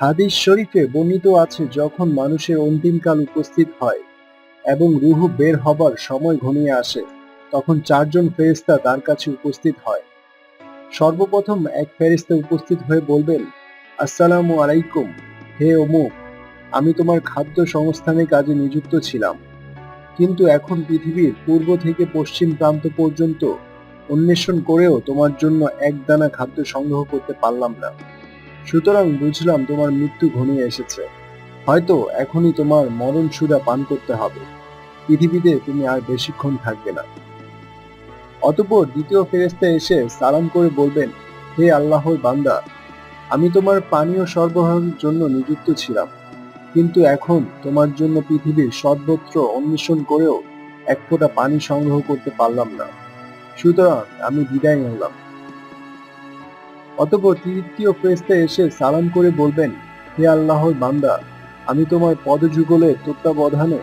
হাদিস শরীফে বর্ণিত আছে, যখন মানুষের অন্তিমকাল উপস্থিত হয় এবং রুহু বের হবার সময় ঘনিয়ে আসে, তখন চারজন ফেরেশতা তার কাছে উপস্থিত হয়। সর্বপ্রথম এক ফেরেশতা উপস্থিত হয়ে বলবেন, আসসালামু আলাইকুম, হে অমুক, আমি তোমার খাদ্য সংস্থানে কাজে নিযুক্ত ছিলাম, কিন্তু এখন পৃথিবীর পূর্ব থেকে পশ্চিম প্রান্ত পর্যন্ত অন্বেষণ করেও তোমার জন্য এক দানা খাদ্য সংগ্রহ করতে পারলাম না। সুতরাং বুঝলাম তোমার মৃত্যু ঘনিয়ে এসেছে। হয়তো এখনই তোমার মরণ সুদা পান করতে হবে। পৃথিবীতে তুমি আর বেশিক্ষণ থাকবে না। অতঃপর দ্বিতীয় ফেরেস্তা এসে সালাম করে বলবেন, হে আল্লাহর বান্দা, আমি তোমার পানীয় সরবরাহের জন্য নিযুক্ত ছিলাম। কিন্তু এখন তোমার জন্য পৃথিবীর সর্বত্র অন্বেষণ করেও এক ফোঁটা পানি সংগ্রহ করতে পারলাম না। সুতরাং আমি বিদায় নিলাম। অতঃপর তৃতীয় ফেরেশতা এসে সালাম করে বলবেন, হে আল্লাহর বান্দা, আমি তোমার পদযুগলের তত্ত্বাবধানে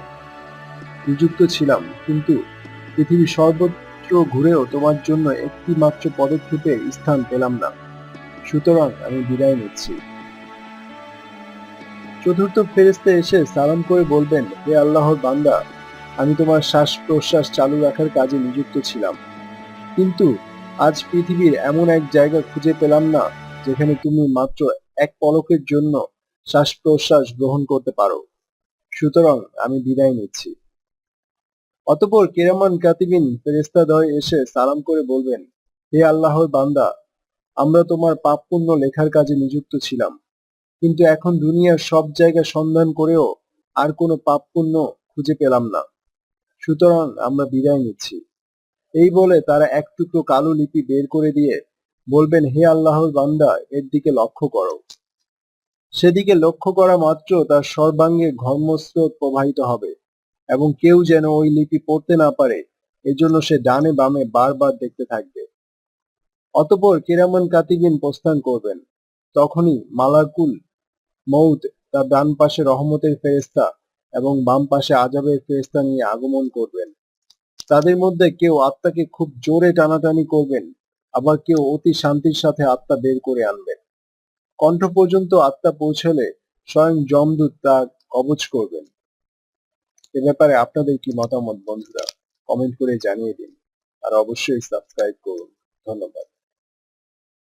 নিযুক্ত ছিলাম, কিন্তু পৃথিবী সর্বত্র ঘুরেও তোমার জন্য একটি মাত্র পদক্ষেপে স্থান পেলাম না। সুতরাং আমি বিদায় নিচ্ছি। চতুর্থ ফেরেশতা এসে সালাম করে বলবেন, হে আল্লাহর বান্দা, আমি তোমার শ্বাস প্রশ্বাস চালু রাখার কাজে নিযুক্ত ছিলাম, কিন্তু আজ পৃথিবীর এমন এক জায়গা খুঁজে পেলাম না, যেখানে তুমি মাত্র এক পলকের জন্য শ্বাস প্রশ্বাস গ্রহণ করতে পারো। সুতরাং আমি বিদায় নিচ্ছি। অতপর কেরামান কাতিবিন ফেরেস্তাদয় এসে সালাম করে বলবেন, হে আল্লাহর বান্দা, আমরা তোমার পাপ পুণ্য লেখার কাজে নিযুক্ত ছিলাম, কিন্তু এখন দুনিয়ার সব জায়গা সন্ধান করেও আর কোনো পাপ পুণ্য খুঁজে পেলাম না। সুতরাং আমরা বিদায় নিচ্ছি। এই বলে তারা এক টুকরো কালো লিপি বের করে দিয়ে বলবেন, হে আল্লাহর বান্দা, এর দিকে লক্ষ্য করো। সেদিকে লক্ষ্য করা মাত্র তার সর্বাঙ্গে ঘর্মস্রোত প্রবাহিত হবে এবং কেউ যেন ওই লিপি পড়তে না পারে, এজন্য সে ডানে বামে বারবার দেখতে থাকবে। অতপর কেরামান কাতিবিন প্রস্থান করবেন। তখনই মালাকুল মৌত তার ডান পাশে রহমতের ফেরেস্তা এবং বাম পাশে আজাবের ফেরেস্তা নিয়ে আগমন করবেন। তাদের মধ্যে কেউ আত্মাকে খুব জোরে টানাটানি করবেন, আবার কেউ অতি শান্তির সাথে আত্মা বের করে আনবেন। কণ্ঠ পর্যন্ত আত্মা পৌঁছলে স্বয়ং যমদূত তা কবচ করবেন। এ ব্যাপারে আপনাদের কি মতামত বন্ধুরা? কমেন্ট করে জানিয়ে দিন, আর অবশ্যই সাবস্ক্রাইব করুন। ধন্যবাদ।